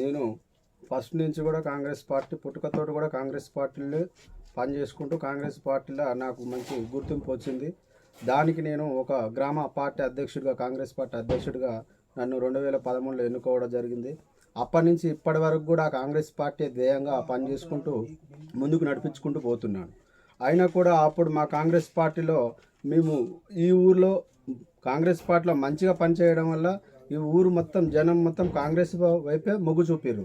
నేను ఫస్ట్ నుంచి కూడా కాంగ్రెస్ పార్టీ పుట్టుకతోటి కూడా కాంగ్రెస్ పార్టీలో పని చేసుకుంటూ కాంగ్రెస్ పార్టీలో నాకు మంచి గుర్తింపు వచ్చింది. దానికి నేను ఒక గ్రామ పార్టీ అధ్యక్షుడిగా కాంగ్రెస్ పార్టీ అధ్యక్షుడిగా నన్ను రెండు వేల పదమూడులో ఎన్నుకోవడం జరిగింది. అప్పటి నుంచి ఇప్పటి వరకు కూడా కాంగ్రెస్ పార్టీ ధ్యేయంగా పని చేసుకుంటూ ముందుకు నడిపించుకుంటూ పోతున్నాను. అయినా కూడా అప్పుడు మా కాంగ్రెస్ పార్టీలో మేము ఈ ఊర్లో కాంగ్రెస్ పార్టీలో మంచిగా పనిచేయడం వల్ల ఈ ఊరు మొత్తం జనం మొత్తం కాంగ్రెస్ వైపే మొగ్గు చూపారు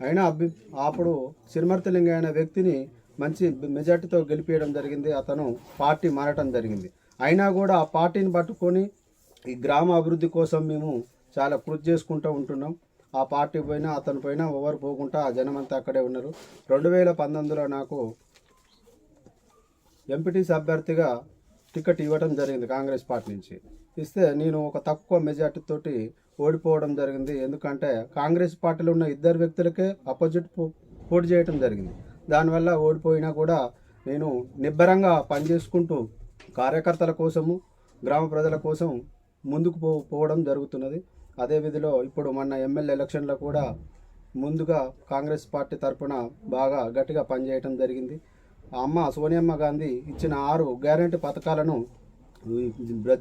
అయినా అభి అప్పుడు సిరిమర్తలింగ అనే వ్యక్తిని మంచి మెజార్టీతో గెలిపేయడం జరిగింది. అతను పార్టీ మారటం జరిగింది. అయినా కూడా ఆ పార్టీని పట్టుకొని ఈ గ్రామ అభివృద్ధి కోసం మేము చాలా కృషి చేసుకుంటూ ఉంటున్నాం. ఆ పార్టీ పోయినా అతని పోయినా ఎవరు పోకుండా ఆ జనం అంతా అక్కడే ఉన్నారు. రెండు వేల పంతొమ్మిదిలో నాకు ఎంపీటీసీ అభ్యర్థిగా టికెట్ ఇవ్వడం జరిగింది కాంగ్రెస్ పార్టీ నుంచి. ఇస్తే నేను ఒక తక్కువ మెజార్టీ తోటి ఓడిపోవడం జరిగింది. ఎందుకంటే కాంగ్రెస్ పార్టీలో ఉన్న ఇద్దరు వ్యక్తులకే అపోజిట్ పో- పోటీ చేయడం జరిగింది. దానివల్ల ఓడిపోయినా కూడా నేను నిబ్బరంగా పనిచేసుకుంటూ కార్యకర్తల కోసము గ్రామ ప్రజల కోసం ముందుకు పో పోవడం జరుగుతున్నది. అదే విధిలో ఇప్పుడు మొన్న ఎమ్మెల్యే ఎలక్షన్లో కూడా ముందుగా కాంగ్రెస్ పార్టీ తరఫున బాగా గట్టిగా పనిచేయటం జరిగింది. అమ్మ సోనియమ్మ గాంధీ ఇచ్చిన ఆరు గ్యారంటీ పథకాలను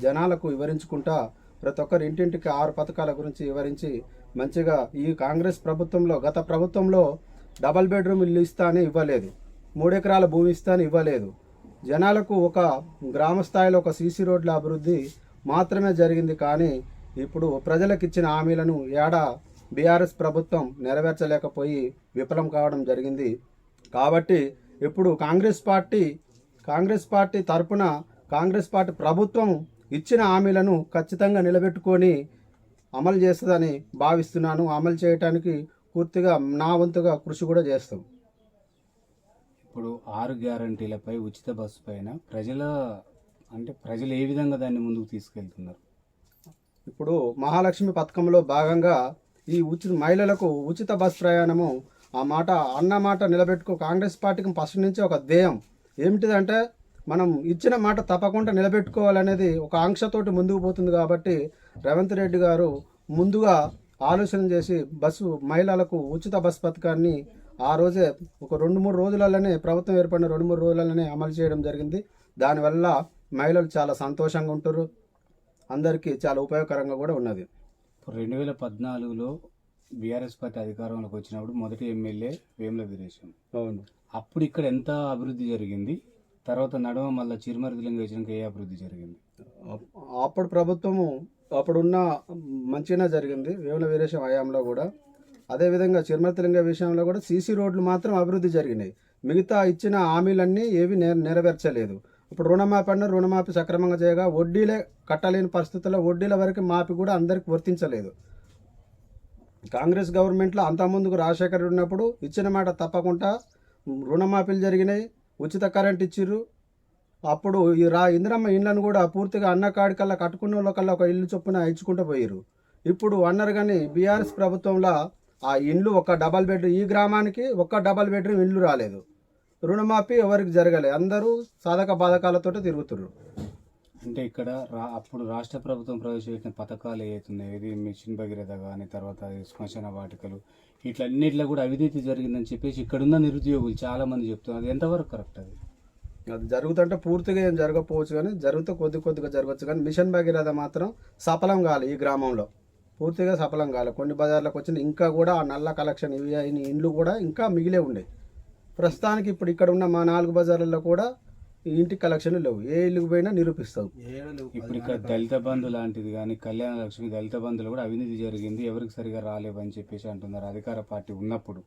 జనాలకు వివరించుకుంటా ప్రతి ఒక్కరు ఇంటింటికి ఆరు పథకాల గురించి వివరించి మంచిగా ఈ కాంగ్రెస్ ప్రభుత్వంలో గత ప్రభుత్వంలో డబల్ బెడ్రూమ్ ఇల్లు ఇస్తానే ఇవ్వలేదు. మూడెకరాల భూమి ఇస్తానే ఇవ్వలేదు. జనాలకు ఒక గ్రామ స్థాయిలో ఒక సీసీ రోడ్ల అభివృద్ధి మాత్రమే జరిగింది కానీ ఇప్పుడు ప్రజలకు ఇచ్చిన హామీలను ఏడా బీఆర్ఎస్ ప్రభుత్వం నెరవేర్చలేకపోయి విఫలం కావడం జరిగింది. కాబట్టి ఇప్పుడు కాంగ్రెస్ పార్టీ కాంగ్రెస్ పార్టీ తరపున కాంగ్రెస్ పార్టీ ప్రభుత్వం ఇచ్చిన హామీలను ఖచ్చితంగా నిలబెట్టుకొని అమలు చేస్తుందని భావిస్తున్నాను. అమలు చేయటానికి పూర్తిగా నా వంతుగా కృషి కూడా చేస్తాం. ఇప్పుడు ఆరు గ్యారంటీలపై ఉచిత బస్సు పైన ప్రజల అంటే ప్రజలు ఏ విధంగా దాన్ని ముందుకు తీసుకెళ్తున్నారు? ఇప్పుడు మహాలక్ష్మి పథకంలో భాగంగా ఈ ఉచిత మహిళలకు ఉచిత బస్ ప్రయాణము ఆ మాట అన్న మాట నిలబెట్టుకో. కాంగ్రెస్ పార్టీకి ఫస్ట్ నుంచి ఒక ధ్యేయం. ఏమిటిదంటే మనం ఇచ్చిన మాట తప్పకుండా నిలబెట్టుకోవాలనేది ఒక ఆంక్షతోటి ముందుకు పోతుంది కాబట్టి రేవంత్ రెడ్డి గారు ముందుగా ఆలోచన చేసి బస్సు మహిళలకు ఉచిత బస్ పథకాన్ని ఆ రోజే ఒక రెండు మూడు రోజులలోనే ప్రభుత్వం ఏర్పడిన రెండు మూడు రోజులలోనే అమలు చేయడం జరిగింది. దానివల్ల మహిళలు చాలా సంతోషంగా ఉంటారు. అందరికీ చాలా ఉపయోగకరంగా కూడా ఉన్నది. రెండు వేల పద్నాలుగులో బీఆర్ఎస్ పార్టీ అధికారంలోకి వచ్చినప్పుడు మొదటి ఎమ్మెల్యే వేముల వీరేశం. అవును. అప్పుడు ఇక్కడ ఎంత అభివృద్ధి జరిగింది? తర్వాత నడవ మళ్ళీ చిరుమరిదిలింగ వచ్చినాక ఏ అభివృద్ధి జరిగింది? అప్పుడు ప్రభుత్వము అప్పుడున్న మంచిగానే జరిగింది. వేముల వీరేశం హయాంలో కూడా. అదేవిధంగా చిరుమతిలింగ విషయంలో కూడా సీసీ రోడ్లు మాత్రం అభివృద్ధి జరిగినాయి. మిగతా ఇచ్చిన హామీలన్నీ ఏవి నె నెరవేర్చలేదు. ఇప్పుడు రుణమాఫీ అన్న రుణమాఫీ సక్రమంగా చేయగా వడ్డీలే కట్టలేని పరిస్థితుల్లో వడ్డీల వరకు మాఫీ కూడా అందరికి వర్తించలేదు. కాంగ్రెస్ గవర్నమెంట్లో అంతకుముందుకు రాజశేఖర్ ఉన్నప్పుడు ఇచ్చిన మాట తప్పకుండా రుణమాఫీలు జరిగినాయి ఉచిత కరెంట్ ఇచ్చిర్రు. అప్పుడు ఈ రా ఇందిరమ్మ ఇళ్ళను కూడా పూర్తిగా అన్న కాడికల్లా కట్టుకున్న వాళ్ళకల్లా ఒక ఇల్లు చొప్పున ఇచ్చుకుంటూ పోయారు ఇప్పుడు అన్నారు కానీ బీఆర్ఎస్ ప్రభుత్వంలో ఆ ఇండ్లు ఒక డబల్ బెడ్రూమ్ ఈ గ్రామానికి ఒక్క డబల్ బెడ్రూమ్ ఇల్లు రాలేదు. రుణమాఫీ ఎవరికి జరగలే అందరూ సాధక బాధకాలతో తిరుగుతుర్రు. అంటే ఇక్కడ రా అప్పుడు రాష్ట్ర ప్రభుత్వం ప్రవేశపెట్టిన పథకాలు ఏవైతున్నాయి ఇది మిషన్ భగీరథ కానీ తర్వాత శ్మశాన వాటికలు ఇట్లన్నిట్లో కూడా అవినీతి జరిగిందని చెప్పేసి ఇక్కడున్న నిరుద్యోగులు చాలా మంది చెప్తున్నారు. అది ఎంతవరకు కరెక్ట్ అది? అది జరుగుతుంటే పూర్తిగా ఏం జరగకపోవచ్చు కానీ జరుగుతూ కొద్ది కొద్దిగా జరగవచ్చు కానీ మిషన్ భగీరథ మాత్రం సఫలం కాలే ఈ గ్రామంలో. పూర్తిగా సఫలం కాలే. కొన్ని బజార్లకు వచ్చిన ఇంకా కూడా ఆ నల్ల కలెక్షన్ ఇవి అయిన ఇండ్లు కూడా ఇంకా మిగిలే ఉండే. ప్రస్తుతానికి ఇప్పుడు ఇక్కడ ఉన్న మా నాలుగు బజార్లలో కూడా ఇంటి కలెక్షన్ లేవు. ఏ ఇల్లుకు పోయినా నిరూపిస్తావు. ఇప్పుడు ఇక్కడ దళిత బంధు లాంటిది కానీ కళ్యాణ లక్ష్మి దళిత బంధులు కూడా అవినీతి జరిగింది ఎవరికి సరిగా రాలేవని చెప్పేసి అంటున్నారు అధికార పార్టీ ఉన్నప్పుడు.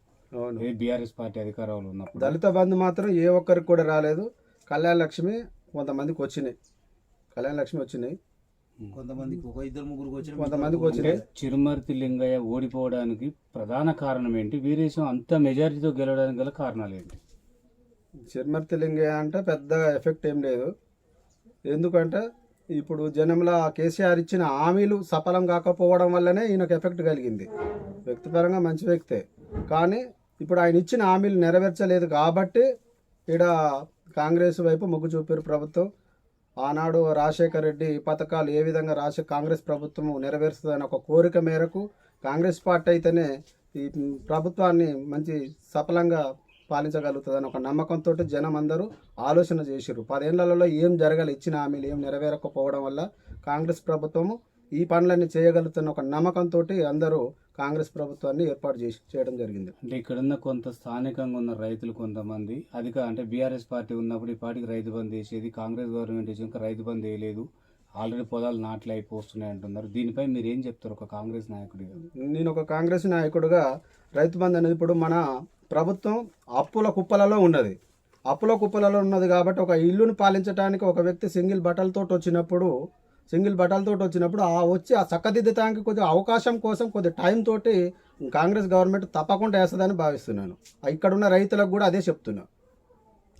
బీఆర్ఎస్ పార్టీ అధికారంలో ఉన్నప్పుడు. దళిత బంధు మాత్రం ఏ ఒక్కరికి కూడా రాలేదు. కళ్యాణ లక్ష్మి కొంతమందికి వచ్చినాయి. కళ్యాణ లక్ష్మి వచ్చినాయి. కొంతమందికి ఒక ఇద్దరు ముగ్గురికి వచ్చిన కొంతమందికి చిరుమర్తి లింగయ్య ఓడిపోవడానికి ప్రధాన కారణం ఏంటి? వీరేశం అంత మెజారిటీతో గెలవడానికి గల కారణాలు ఏంటి? చిరుమర్తి లింగయ్య అంటే పెద్ద ఎఫెక్ట్ ఏం లేదు. ఎందుకంటే ఇప్పుడు జనంలో కేసీఆర్ ఇచ్చిన హామీలు సఫలం కాకపోవడం వల్లనే ఈయనకు ఎఫెక్ట్ కలిగింది. వ్యక్తిపరంగా మంచి వ్యక్తే. కానీ ఇప్పుడు ఆయన ఇచ్చిన హామీలు నెరవేర్చలేదు కాబట్టి ఇక్కడ కాంగ్రెస్ వైపు మొగ్గు చూపారు ప్రభుత్వం. ఆనాడు రాజశేఖర రెడ్డి పథకాలు ఏ విధంగా రాజ కాంగ్రెస్ ప్రభుత్వం నెరవేరుస్తుందని ఒక కోరిక మేరకు కాంగ్రెస్ పార్టీ అయితేనే ఈ ప్రభుత్వాన్ని మంచి సఫలంగా పాలించగలుగుతుందని ఒక నమ్మకంతో జనం అందరూ ఆలోచన చేసిర్రు. పదేళ్ళలో ఏం జరగాలి? ఇచ్చిన హామీలు ఏం నెరవేరకపోవడం వల్ల కాంగ్రెస్ ప్రభుత్వము ఈ పనులన్నీ చేయగలుగుతున్న ఒక నమ్మకంతో అందరూ కాంగ్రెస్ ప్రభుత్వాన్ని ఏర్పాటు చేసి చేయడం జరిగింది. అంటే ఇక్కడున్న కొంత స్థానికంగా ఉన్న రైతులు కొంతమంది అధిక అంటే బీఆర్ఎస్ పార్టీ ఉన్నప్పుడు ఈ పార్టీకి రైతు బంద్ వేసేది కాంగ్రెస్ గవర్నమెంట్ వచ్చి ఇంకా రైతు బంద్ వేయలేదు. ఆల్రెడీ పొలాలు నాట్లు అయిపోతున్నాయి అంటున్నారు. దీనిపై మీరు ఏం చెప్తారు ఒక కాంగ్రెస్ నాయకుడిగా? నేను ఒక కాంగ్రెస్ నాయకుడిగా రైతు బంధు అనేది ఇప్పుడు మన ప్రభుత్వం అప్పుల కుప్పలలో ఉన్నది. అప్పుల కుప్పలలో ఉన్నది కాబట్టి ఒక ఇల్లును పాలించడానికి ఒక వ్యక్తి సింగిల్ బట్టలతో వచ్చినప్పుడు సింగిల్ బట్టలతో వచ్చినప్పుడు ఆ వచ్చి ఆ చక్కదిద్దటానికి కొద్దిగా అవకాశం కోసం కొద్ది టైం తోటి కాంగ్రెస్ గవర్నమెంట్ తప్పకుండా వేస్తుందని భావిస్తున్నాను. ఇక్కడున్న రైతులకు కూడా అదే చెప్తున్నా.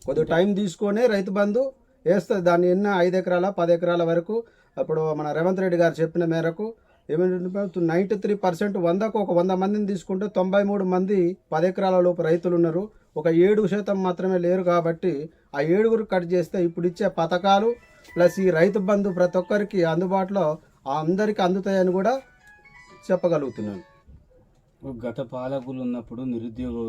కొద్దిగా టైం తీసుకొని రైతు బంధు వేస్తుంది దాన్ని ఎన్న ఐదు ఎకరాల పది ఎకరాల వరకు అప్పుడు మన రేవంత్ రెడ్డి గారు చెప్పిన మేరకు ఏమంటే నైంటీ త్రీ పర్సెంట్ వందకు ఒక వంద మందిని తీసుకుంటే తొంభై మూడు మంది పది ఎకరాల లోపు రైతులు ఉన్నారు. ఒక ఏడు శాతం మాత్రమే లేరు కాబట్టి ఆ ఏడుగురు కట్ చేస్తే ఇప్పుడు ఇచ్చే పథకాలు ప్లస్ ఈ రైతు బంధు ప్రతి ఒక్కరికి అందుబాటులో అందరికీ అందుతాయని కూడా చెప్పగలుగుతున్నాను. గత పాలకులు ఉన్నప్పుడు నిరుద్యోగం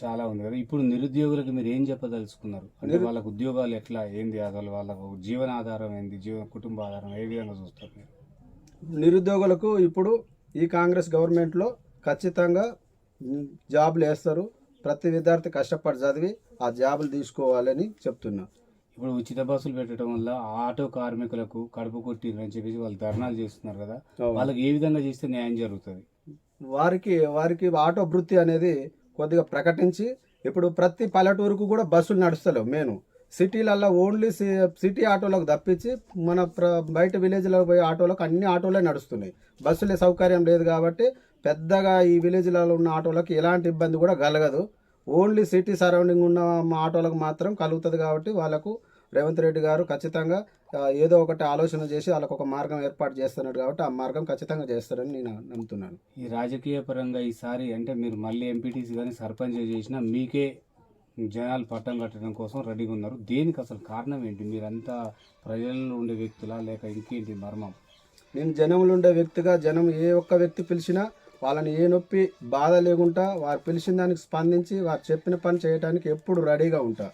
చాలా ఉంది కదా. ఇప్పుడు నిరుద్యోగులకు మీరు ఏం చెప్పదలుచుకున్నారు? అంటే వాళ్ళకు ఉద్యోగాలు ఎట్లా? ఏంది? అసలు వాళ్ళకు జీవనాధారం ఏంది? జీవన కుటుంబ ఆధారం ఏ విధంగా చూస్తారు మీరు? నిరుద్యోగులకు ఇప్పుడు ఈ కాంగ్రెస్ గవర్నమెంట్లో ఖచ్చితంగా జాబులు వేస్తారు. ప్రతి విద్యార్థి కష్టపడి చదివి ఆ జాబులు తీసుకోవాలని చెప్తున్నా. ఇప్పుడు ఉచిత బస్సులు పెట్టడం వల్ల ఆటో కార్మికులకు కడుపు కొట్టిరని చెప్పేసి వాళ్ళు ధర్నాలు చేస్తున్నారు కదా. వాళ్ళకి ఏ విధంగా చేస్తే న్యాయం జరుగుతుంది? వారికి వారికి ఆటో వృత్తి అనేది కొద్దిగా ప్రకటించి ఇప్పుడు ప్రతి పల్లెటూరుకు కూడా బస్సులు నడుస్తలేవు మెయిన్. సిటీలల్లో ఓన్లీ సి- సిటీ ఆటోలకు తప్పించి మన ప్ర బయట విలేజ్లో పోయే ఆటోలకు అన్ని ఆటోలే నడుస్తున్నాయి. బస్సులే సౌకర్యం లేదు కాబట్టి పెద్దగా ఈ విలేజ్లలో ఉన్న ఆటోలకు ఎలాంటి ఇబ్బంది కూడా కలగదు. ఓన్లీ సిటీ సరౌండింగ్ ఉన్న మా ఆటోలకు మాత్రం కలుగుతుంది కాబట్టి వాళ్ళకు రేవంత్ రెడ్డి గారు ఖచ్చితంగా ఏదో ఒకటి ఆలోచన చేసి వాళ్ళకు ఒక మార్గం ఏర్పాటు చేస్తున్నారు కాబట్టి ఆ మార్గం ఖచ్చితంగా చేస్తారని నేను నమ్ముతున్నాను. ఈ రాజకీయ పరంగా ఈసారి అంటే మీరు మళ్ళీ ఎంపీటీసీ కానీ సర్పంచ్ చేసినా మీకే జనాలు పట్టం కట్టడం కోసం రెడీగా ఉన్నారు. దేనికి అసలు కారణం ఏంటి? మీరంతా ప్రజల్లో ఉండే వ్యక్తులా లేక ఇంకేంటి మర్మం? నేను జనంలో ఉండే వ్యక్తిగా జనం ఏ ఒక్క వ్యక్తి పిలిచినా వాళ్ళని ఏ నొప్పి బాధ లేకుండా వారు పిలిచిన దానికి స్పందించి వారు చెప్పిన పని చేయడానికి ఎప్పుడు రెడీగా ఉంటా.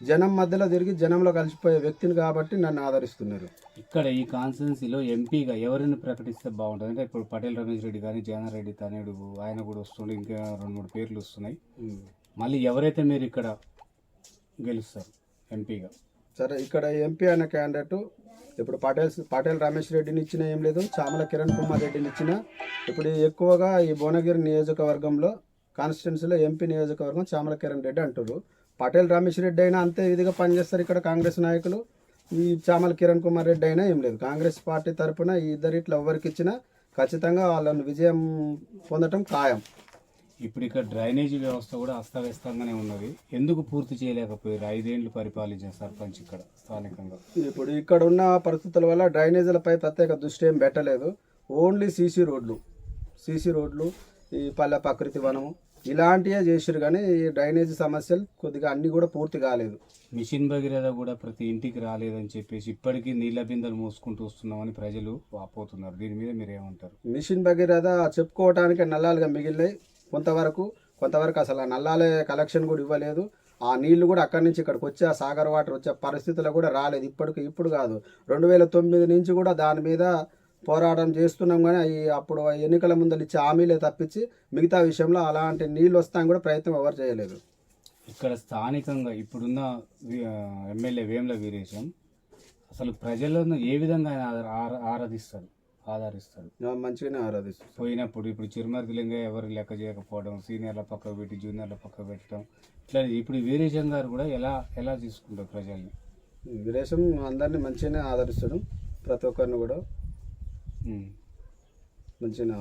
జనం మధ్యలో తిరిగి జనంలో కలిసిపోయే వ్యక్తిని కాబట్టి నన్ను ఆదరిస్తున్నారు. ఇక్కడ ఈ కాన్స్టిట్యున్సీలో ఎంపీగా ఎవరిని ప్రకటిస్తే బాగుంటుంది? అంటే ఇప్పుడు పటేల్ రమేష్ రెడ్డి కానీ జగన్ రెడ్డి తనేడు ఆయన కూడా వస్తుండే ఇంకా రెండు మూడు పేర్లు వస్తున్నాయి. మళ్ళీ ఎవరైతే మీరు ఇక్కడ గెలుస్తారు ఎంపీగా? సరే ఇక్కడ ఎంపీ అనే క్యాండిడేట్ ఇప్పుడు పటేల్ పటేల్ రమేష్ రెడ్డిని ఇచ్చినా ఏం లేదు చామల కిరణ్ కుమార్ రెడ్డిని ఇచ్చిన. ఇప్పుడు ఎక్కువగా ఈ భువనగిరి నియోజకవర్గంలో కాన్స్టిట్యున్సీలో ఎంపీ నియోజకవర్గం చామల కిరణ్ రెడ్డి అంటారు పటేల్ రమేష్ రెడ్డి అయినా అంతే విధిగా పనిచేస్తారు ఇక్కడ కాంగ్రెస్ నాయకులు. ఈ చామల కిరణ్ కుమార్ రెడ్డి అయినా ఏం లేదు. కాంగ్రెస్ పార్టీ తరఫున ఈ ఇద్దరు ఇట్లా ఎవరికి ఇచ్చినా ఖచ్చితంగా వాళ్ళని విజయం పొందటం ఖాయం. ఇప్పుడు ఇక్కడ డ్రైనేజీ వ్యవస్థ కూడా అస్తవ్యస్తంగానే ఉన్నది. ఎందుకు పూర్తి చేయలేకపోయారు? ఐదేళ్ళు పరిపాలించిన సర్పంచ్ ఇక్కడ స్థానికంగా. ఇప్పుడు ఇక్కడ ఉన్న పరిస్థితుల వల్ల డ్రైనేజీలపై ప్రత్యేక దృష్టి ఏం పెట్టలేదు. ఓన్లీ సీసీ రోడ్లు. సీసీ రోడ్లు ఈ పల్లె ప్రకృతి వనము ఇలాంటివే చేసిరు కానీ ఈ డ్రైనేజీ సమస్యలు కొద్దిగా అన్నీ కూడా పూర్తి కాలేదు. మిషన్ భగీరథ కూడా ప్రతి ఇంటికి రాలేదని చెప్పేసి ఇప్పటికీ నీళ్ళ బిందెలు మోసుకుంటూ వస్తున్నామని ప్రజలు వాపోతున్నారు. దీని మీద మీరు ఏమంటారు మిషన్ భగీరథ చెప్పుకోవటానికి నల్లాలుగా మిగిలినాయి. కొంతవరకు కొంతవరకు అసలు ఆ నల్లాలే కలెక్షన్ కూడా ఇవ్వలేదు. ఆ నీళ్ళు కూడా అక్కడి నుంచి ఇక్కడికి వచ్చే ఆ సాగర్ వాటర్ వచ్చే పరిస్థితులు కూడా రాలేదు. ఇప్పటికి ఇప్పుడు కాదు. రెండు వేల తొమ్మిది నుంచి కూడా దాని మీద పోరాటం చేస్తున్నాం కానీ అవి అప్పుడు ఎన్నికల ముందర ఇచ్చే హామీలే తప్పించి మిగతా విషయంలో అలాంటి నీళ్ళు వస్తాయని కూడా ప్రయత్నం ఎవరు చేయలేదు. ఇక్కడ స్థానికంగా ఇప్పుడున్న ఎమ్మెల్యే వేముల వీరేశం అసలు ప్రజలను ఏ విధంగా ఆయన ఆరా- ఆరాధిస్తారు? ఆధారిస్తారు ఆ, మంచిగానే ఆరాధిస్తుంది పోయినప్పుడు ఇప్పుడు చిరుమర్తిలింగ ఎవరు లెక్క చేయకపోవడం సీనియర్ల పక్క పెట్టి జూనియర్ల పక్క పెట్టడం ఇట్లా ఇప్పుడు వీరేశం గారు కూడా ఎలా ఎలా తీసుకుంటారు ప్రజల్ని? వీరేశం అందరినీ మంచిగానే ఆదరిస్తాడు. ప్రతి ఒక్కరిని కూడా. మంచిగానే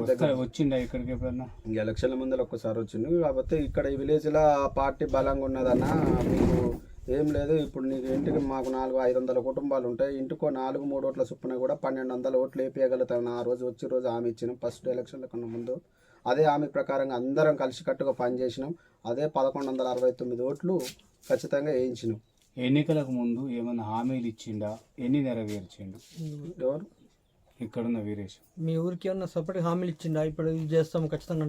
వస్తా- వచ్చిండా ఇక్కడికి ఎప్పుడన్నా? ఎలక్షన్ల ముందర ఒక్కసారి వచ్చింది కాకపోతే ఇక్కడ ఈ విలేజ్లో పార్టీ బలంగా ఉన్నదన్న మీకు ఏం లేదు ఇప్పుడు నీకు ఇంటికి మాకు నాలుగు ఐదు వందల కుటుంబాలు ఉంటాయి. ఇంటికో నాలుగు మూడు ఓట్ల చొప్పున కూడా పన్నెండు వందల ఓట్లు వేపించగలుగుతాను ఆ రోజు వచ్చి రోజు హామీ ఇచ్చినాం. ఫస్ట్ ఎలక్షన్ల కన్నా ముందు. అదే హామీ ప్రకారంగా అందరం కలిసికట్టుగా పనిచేసినాం అదే పదకొండు వందల అరవై తొమ్మిది ఓట్లు ఖచ్చితంగా వేయించినాం. ఎన్నికలకు ముందు ఏమైనా హామీలు ఇచ్చిండా? ఎన్ని నెరవేర్చిండు? ఎవరు? ఇక్కడున్న వీరేష్. మీ ఊరికి ఏమన్నా సపరేట్ హామీలు ఇచ్చిండా? ఇప్పుడు ఇది చేస్తాం ఖచ్చితంగా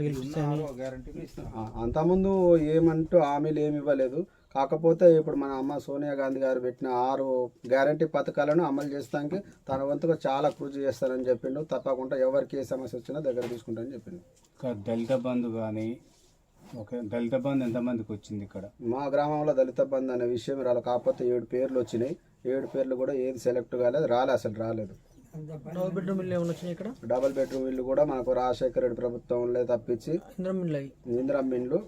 అంతకుముందు ఏమంటూ హామీలు ఏమి ఇవ్వలేదు. కాకపోతే ఇప్పుడు మన అమ్మ సోనియా గాంధీ గారు పెట్టిన ఆరు గ్యారంటీ పథకాలను అమలు చేస్తానికి తన వంతుగా చాలా కృషి చేస్తానని చెప్పిండు. తప్పకుండా ఎవరికి ఏ సమస్య వచ్చినా దగ్గర తీసుకుంటానని చెప్పిండు. దళిత బంధు కానీ ఓకే దళిత బంధు ఎంతమందికి వచ్చింది ఇక్కడ? మా గ్రామంలో దళిత బంధు అనే విషయం రాలేదు కాకపోతే ఏడు పేర్లు వచ్చినాయి. ఏడు పేర్లు కూడా ఏది సెలెక్ట్ కాలేదు రాలే అసలు రాలేదు. డబుల్ బెడ్రూమ్ ఇల్లు ఏమైనా వచ్చినాయి ఇక్కడ? డబల్ బెడ్రూమ్ ఇల్లు కూడా మనకు రాజశేఖర రెడ్డి ప్రభుత్వంలో తప్పించి ఇంద్రం ఇండ్లు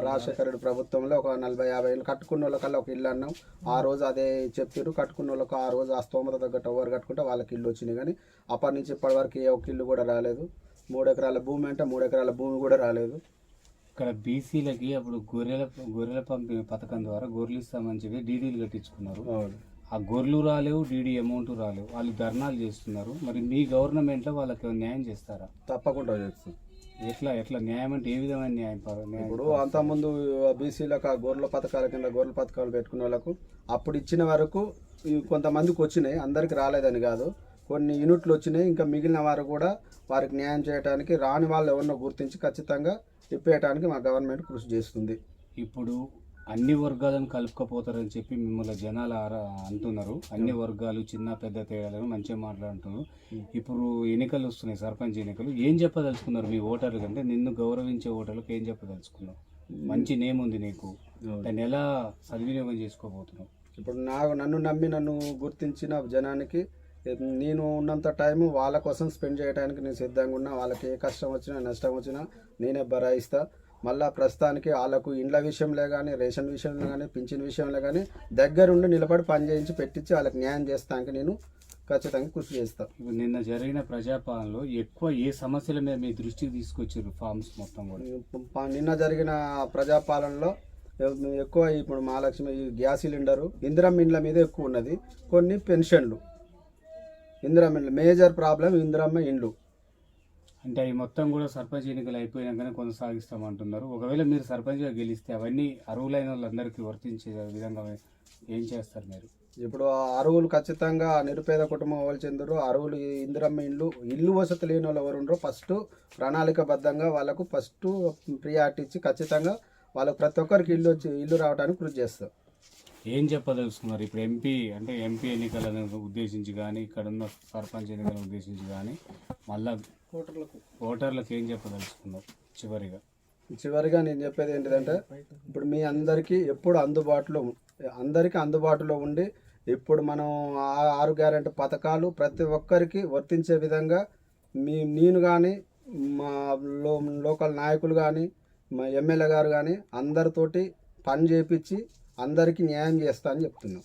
రాజశేఖర రెడ్డి ప్రభుత్వంలో ఒక నలభై యాభై ఏళ్ళు కట్టుకున్న వాళ్ళకల్లా ఒక ఇల్లు అన్నాం. ఆ రోజు అదే చెప్పారు కట్టుకున్న వాళ్ళకి ఆ రోజు ఆ స్తోమత తగ్గట్టు ఎవరు కట్టుకుంటే వాళ్ళకి ఇల్లు వచ్చినాయి. కానీ అప్పటి నుంచి ఇప్పటి వరకు ఏ ఒక్క ఇల్లు కూడా రాలేదు. మూడు ఎకరాల భూమి అంటే మూడు ఎకరాల భూమి కూడా రాలేదు. ఇక్కడ బీసీలకి అప్పుడు గొర్రెల గొర్రెల పంపిణీ పథకం ద్వారా గొర్రెలు ఇస్తామని చెప్పి డీడీలు కట్టించుకున్నారు. ఆ గొర్రెలు రాలేవు డీడీ అమౌంట్ రాలేవు. వాళ్ళు ధర్నాలు చేస్తున్నారు. మరి మీ గవర్నమెంట్లో వాళ్ళకి న్యాయం చేస్తారా? తప్పకుండా చేస్తాం. ఎట్లా ఎట్లా న్యాయం అంటే ఏ విధమైన న్యాయం ఇప్పుడు అంతకుముందు బీసీలకు ఆ గొర్రెల పథకాల కింద గొర్రెల పథకాలు పెట్టుకునే వాళ్ళకు అప్పుడు ఇచ్చిన వరకు కొంతమందికి వచ్చినాయి అందరికి రాలేదని కాదు. కొన్ని యూనిట్లు వచ్చినాయి ఇంకా మిగిలిన వారు కూడా వారికి న్యాయం చేయడానికి రాని వాళ్ళు ఎవరినో గుర్తించి ఖచ్చితంగా ఇప్పేయడానికి మా గవర్నమెంట్ కృషి చేస్తుంది. ఇప్పుడు అన్ని వర్గాలను కలుపుకపోతారని చెప్పి మిమ్మల్ని జనాలు ఆరా అంటున్నారు. అన్ని వర్గాలు చిన్న పెద్ద తేడాలను మంచిగా మాట్లాడుతున్నారు. ఇప్పుడు ఎన్నికలు వస్తున్నాయి సర్పంచ్ ఎన్నికలు. ఏం చెప్పదలుచుకున్నారు మీ ఓటర్లు అంటే నిన్ను గౌరవించే ఓటర్లకు ఏం చెప్పదలుచుకున్నారు మంచి నేమ్ ఉంది నీకు. దాన్ని ఎలా సద్వినియోగం చేసుకోబోతున్నావు? ఇప్పుడు నాకు నన్ను నమ్మి నన్ను గుర్తించిన జనానికి నేను ఉన్నంత టైం వాళ్ళ కోసం స్పెండ్ చేయడానికి నేను సిద్ధంగా ఉన్నా. వాళ్ళకి ఏ కష్టం వచ్చినా నష్టం వచ్చినా నేనే భరాయిస్తా మళ్ళా ప్రస్తుతానికి వాళ్ళకు ఇండ్ల విషయంలో కానీ రేషన్ విషయంలో కానీ పింఛన్ విషయంలో కానీ దగ్గరుండి నిలబడి పని చేయించి పెట్టించి వాళ్ళకి న్యాయం చేస్తానికి నేను ఖచ్చితంగా కృషి చేస్తాను నిన్న జరిగిన ప్రజాపాలనలో ఎక్కువ ఏ సమస్యల మీద మీ దృష్టికి తీసుకొచ్చారు ఫార్మ్స్ మొత్తం కూడా? నిన్న జరిగిన ప్రజాపాలనలో ఎక్కువ ఇప్పుడు మహాలక్ష్మి గ్యాస్ సిలిండరు ఇందిరం ఇండ్ల మీద ఎక్కువ ఉన్నది. కొన్ని పెన్షన్లు. ఇందిరం ఇండ్లు మేజర్ ప్రాబ్లం ఇందిరమ్మ ఇండ్లు. అంటే అవి మొత్తం కూడా సర్పంచ్ ఎన్నికలు అయిపోయినాకనే కొనసాగిస్తామంటున్నారు. ఒకవేళ మీరు సర్పంచ్గా గెలిస్తే అవన్నీ అర్హులైన వాళ్ళందరికీ వర్తించే విధంగా ఏం చేస్తారు మీరు? ఇప్పుడు ఆ అరువులు ఖచ్చితంగా నిరుపేద కుటుంబం వాళ్ళు చెందరు. అరువులు ఇందిరమ్మ ఇండ్లు ఇల్లు వసతి లేని వాళ్ళు ఎవరు ఉండరు. ఫస్ట్ ప్రణాళికబద్ధంగా వాళ్ళకు ఫస్ట్ ప్రియారిటీ ఇచ్చి ఖచ్చితంగా వాళ్ళకు ప్రతి ఒక్కరికి ఇల్లు వచ్చి ఇల్లు రావడానికి కృషి చేస్తారు. ఏం చెప్పదలుచుకున్నారు? ఇప్పుడు ఎంపీ అంటే ఎంపీ ఎన్నికలను ఉద్దేశించి కానీ ఇక్కడ ఉన్న సర్పంచ్ ఎన్నికలను ఉద్దేశించి కానీ మళ్ళా ఓటర్లకు. ఓటర్లకు ఏం చెప్పదలుచుకున్నారు చివరిగా? చివరిగా నేను చెప్పేది ఏంటిదంటే ఇప్పుడు మీ అందరికీ ఎప్పుడు అందుబాటులో అందరికీ అందుబాటులో ఉండి ఇప్పుడు మనం ఆ ఆరు గ్యారెంటీ పథకాలు ప్రతి ఒక్కరికి వర్తించే విధంగా మీ నేను కానీ మా లో లోకల్ నాయకులు కానీ మా ఎమ్మెల్యే గారు కానీ అందరితోటి పని చేపించి అందరికీ న్యాయం చేస్తా అని చెప్తున్నాం.